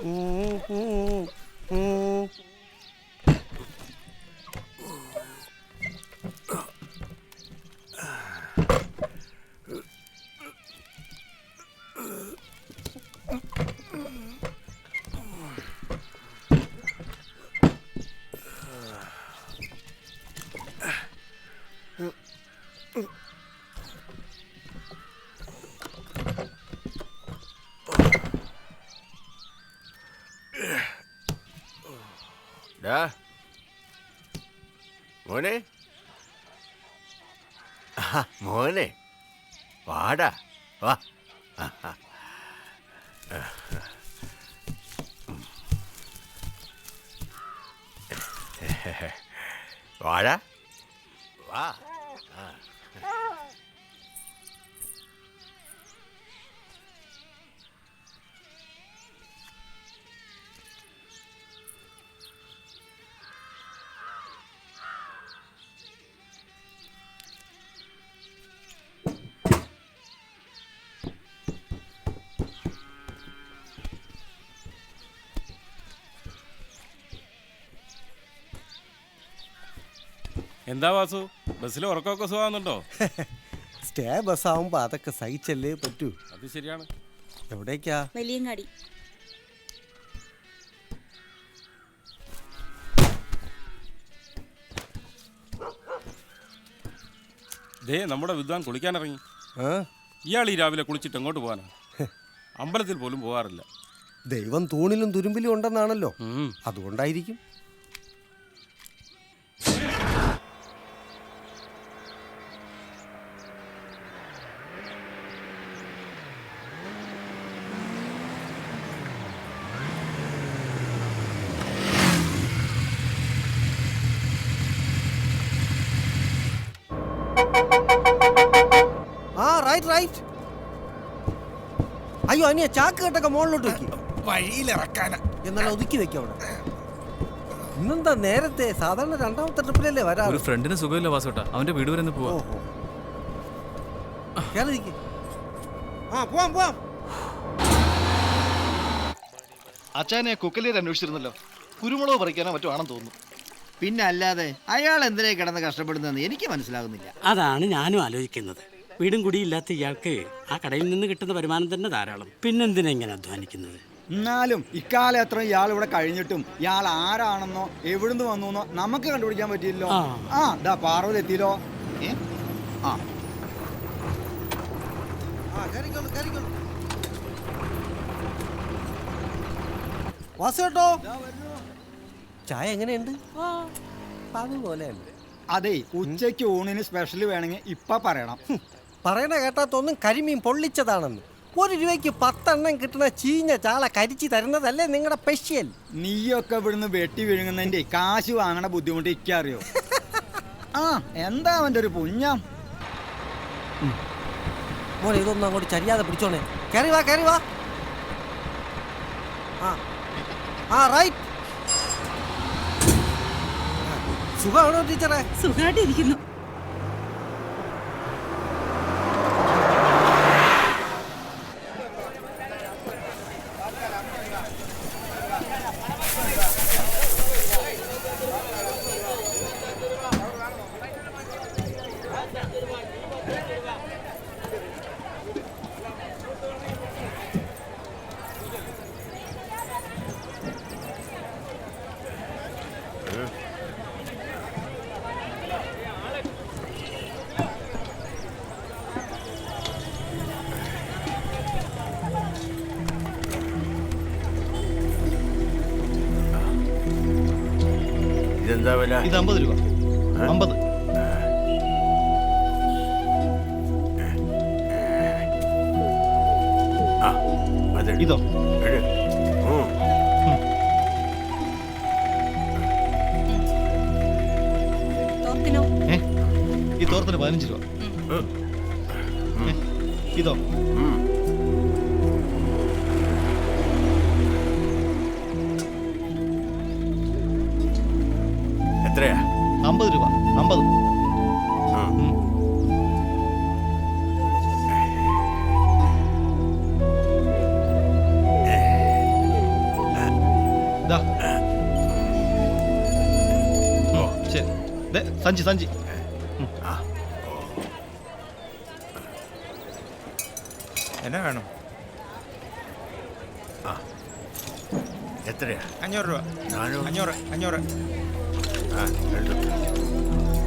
Mm-hmm. ഡാ മോനെ. ആ, മോനെ. വാടാ. വാ. വാടാ. വാ. എന്താ വാസു? ബസ്സിൽ ഉറക്കമൊക്കെ സുഖമാകുന്നുണ്ടോ സ്റ്റേ ബസ് ആവുമ്പോ അതൊക്കെ സഹിച്ചല്ലേ പറ്റൂ. അത് ശരിയാണ്. എവിടേക്കാ? വലിയങ്ങാടി ദേ നമ്മുടെ വിദ്വാൻ കുളിക്കാനിറങ്ങി. ആ? ഇയാൾ ഈ രാവിലെ കുളിച്ചിട്ട് എങ്ങോട്ട് പോകാനാ അമ്പലത്തിൽ പോലും പോകാറില്ല ദൈവം തൂണിലും തുരുമ്പിലും ഉണ്ടെന്നാണല്ലോ. ഉം. അതുകൊണ്ടായിരിക്കും. ആ റൈറ്റ് റൈറ്റ് അയ്യോ അനിയ ചാക്ക് കെട്ടൊക്കെ മുകളിലോട്ട് വെക്കി. വഴിയിലിറക്കാനാ. എന്നാലും ഒതുക്കി വെക്കാം അവിടെ. ഇന്നെന്താ നേരത്തെ? സാധാരണ രണ്ടാമത്തെ ട്രിപ്പിലല്ലേ വരാ ഒരു ഫ്രണ്ടിന് സുഖമില്ല വാസോട്ടാ അവന്റെ വീട് വരെ ഒന്ന് പോവാ. ആ പോവാം പോവാം. അച്ഛനെ കുക്കലിയർ അന്വേഷിച്ചിരുന്നല്ലോ. കുരുമുളക് പറിക്കാനോ മറ്റോ ആണെന്ന് തോന്നുന്നു. പിന്നെ അല്ലാതെ അയാൾ എന്തിനാ കിടന്ന് കഷ്ടപ്പെടുന്നതെന്ന് എനിക്ക് മനസ്സിലാകുന്നില്ല. അതാണ് ഞാനും ആലോചിക്കുന്നത്. വീടും കുടിയില്ലാത്ത ഇയാൾക്ക് ആ കടയിൽ നിന്ന് കിട്ടുന്ന വരുമാനം തന്നെ ധാരാളം. പിന്നെന്തിനാ ഇങ്ങനെ അധ്വാനിക്കുന്നത്? എന്നാലും ഇക്കാലം എത്ര ഇയാൾ ഇവിടെ കഴിഞ്ഞിട്ടും ഇയാൾ ആരാണെന്നോ എവിടുന്ന് വന്നു നമുക്ക് കണ്ടുപിടിക്കാൻ പറ്റിയില്ലോ. ആ. ആ ദാ പാർവതി എത്തിയല്ലോ. ഏ? ആ. ആ ചായ എങ്ങനെയുണ്ട്? അതെ ഉച്ചയ്ക്ക് ഊണിന് സ്പെഷ്യൽ വേണമെങ്കിൽ ഇപ്പൊ പറയണം. പറയണ കേട്ടാത്തൊന്നും കരിമീൻ പൊള്ളിച്ചതാണെന്ന്. ഒരു രൂപയ്ക്ക് പത്തെണ്ണം കിട്ടുന്ന ചീഞ്ഞ ചാള കരിച്ചു തരുന്നതല്ലേ നിങ്ങളുടെ പെഷ്യൽ നീയൊക്കെ ഇവിടുന്ന് വെട്ടി വിഴുങ്ങുന്നതിന്റെ കാശ് വാങ്ങണ ബുദ്ധിമുട്ട് ഇക്കറിയോ ആ എന്താ അവന്റെ ഒരു പുഞ്ഞം മോനെ ഇതൊന്നും അങ്ങോട്ട് ചരിയാതെ പിടിച്ചോണേ. കയറി വാ കയറി വാ. ആ. ആ റൈറ്റ് സുഖമാണോ ടീച്ചറെ? സുഖമായിട്ടിരിക്കുന്നു. ഇതെന്താ വില? ഇത് അമ്പത് രൂപ. അമ്പത്. ഇതോ. ഈ തോർത്തിന് പതിനഞ്ച് രൂപ. ഇതോ. എത്രയാ? അമ്പത് രൂപ. അമ്പത്. സഞ്ചി സഞ്ചി. എന്നാ വേണം? എത്രയാ? അഞ്ഞൂറ് രൂപ. അഞ്ഞൂറ് അഞ്ഞൂറ്. ആ എടുത്തു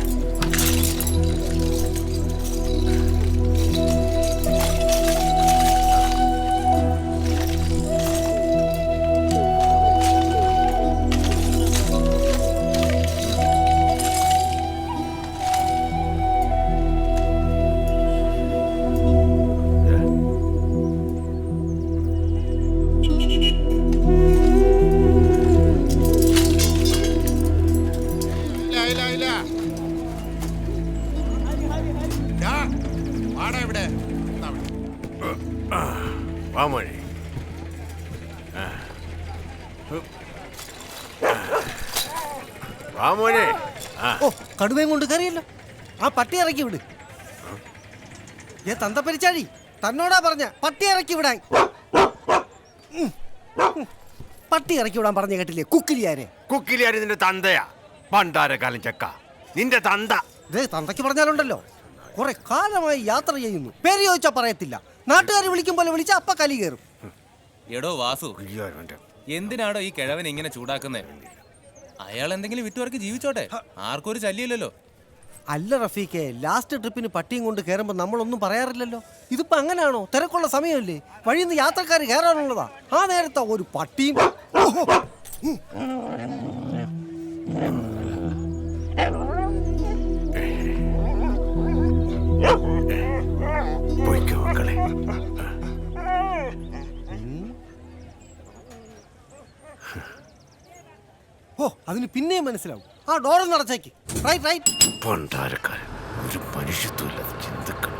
വാ മോനെ. ആ. വാ മോനെ. ആ. ഓ കടുവയും കൊണ്ട് കയറിയല്ലോ. ആ പട്ടി ഇറക്കി വിട്. ഏ പരിച്ചാടി തന്നോടാ പറഞ്ഞ പട്ടി ഇറക്കി വിടാൻ. പട്ടി ഇറക്കി വിടാൻ പറഞ്ഞ കേട്ടില്ലേ കുക്കിലിയാരെ? കുക്കിലിയാരി നിന്റെ തന്തയാ? പണ്ടാരക്കാലം ചക്ക. നിന്റെ തന്ത. ദേ തന്തയ്ക്ക് പറഞ്ഞാലുണ്ടല്ലോ. കുറെ കാലമായി യാത്ര ചെയ്യുന്നു. പേര് ചോദിച്ചാ പറയത്തില്ല. നാട്ടുകാർ വിളിക്കും പോലെ വിളിച്ചാ അപ്പ കലി കയറും. എടോ വാസു എന്തിനാടോ ഈ കിഴവൻ ഇങ്ങനെ ചൂടാക്കുന്നേ? അയാൾ എന്തെങ്കിലും വിറ്റുവർക്ക് ജീവിച്ചോട്ടെ? ആർക്കും ഒരു ശല്യമില്ലല്ലോ. അല്ല റഫീഖെ ലാസ്റ്റ് ട്രിപ്പിന് പട്ടിയും കൊണ്ട് കയറുമ്പോൾ നമ്മളൊന്നും പറയാറില്ലല്ലോ. ഇതിപ്പോ അങ്ങനെയാണോ തിരക്കുള്ള സമയമല്ലേ? വഴിയിൽ നിന്ന് യാത്രക്കാർ കയറാനുള്ളതാ. ആ നേരത്തെ ഒരു പട്ടിയും. പൊയ്ക്കോ മക്കളെ. ഓ അതിന് പിന്നെയും മനസ്സിലാവും. ആ ഡോർ നടച്ചേക്ക്. റൈറ്റ് റൈറ്റ് പണ്ടാരക്കാരൻ ഒരു മനുഷ്യത്വമില്ലാത്ത ചിന്തക്കൾ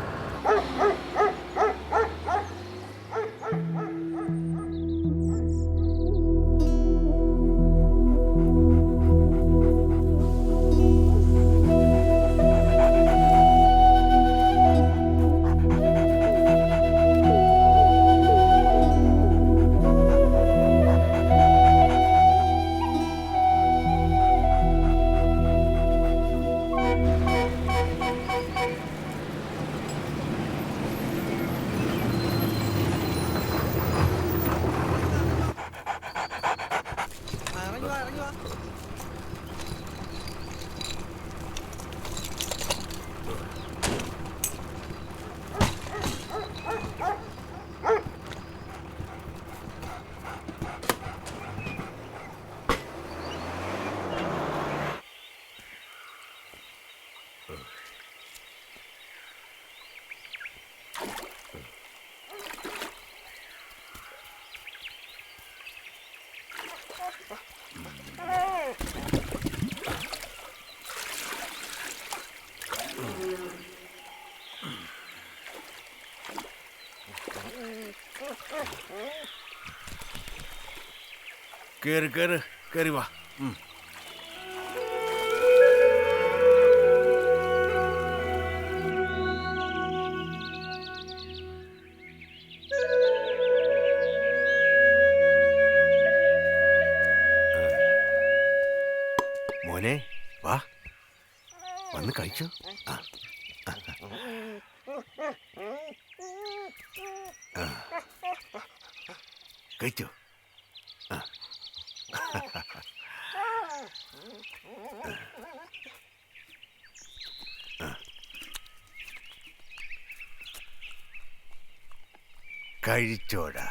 കേറ് കയറി കയറി വാ. മോനെ വാ. വന്ന് കഴിച്ചോ. ആ. ആ. കഴിച്ചോ കഴിച്ചോടാ.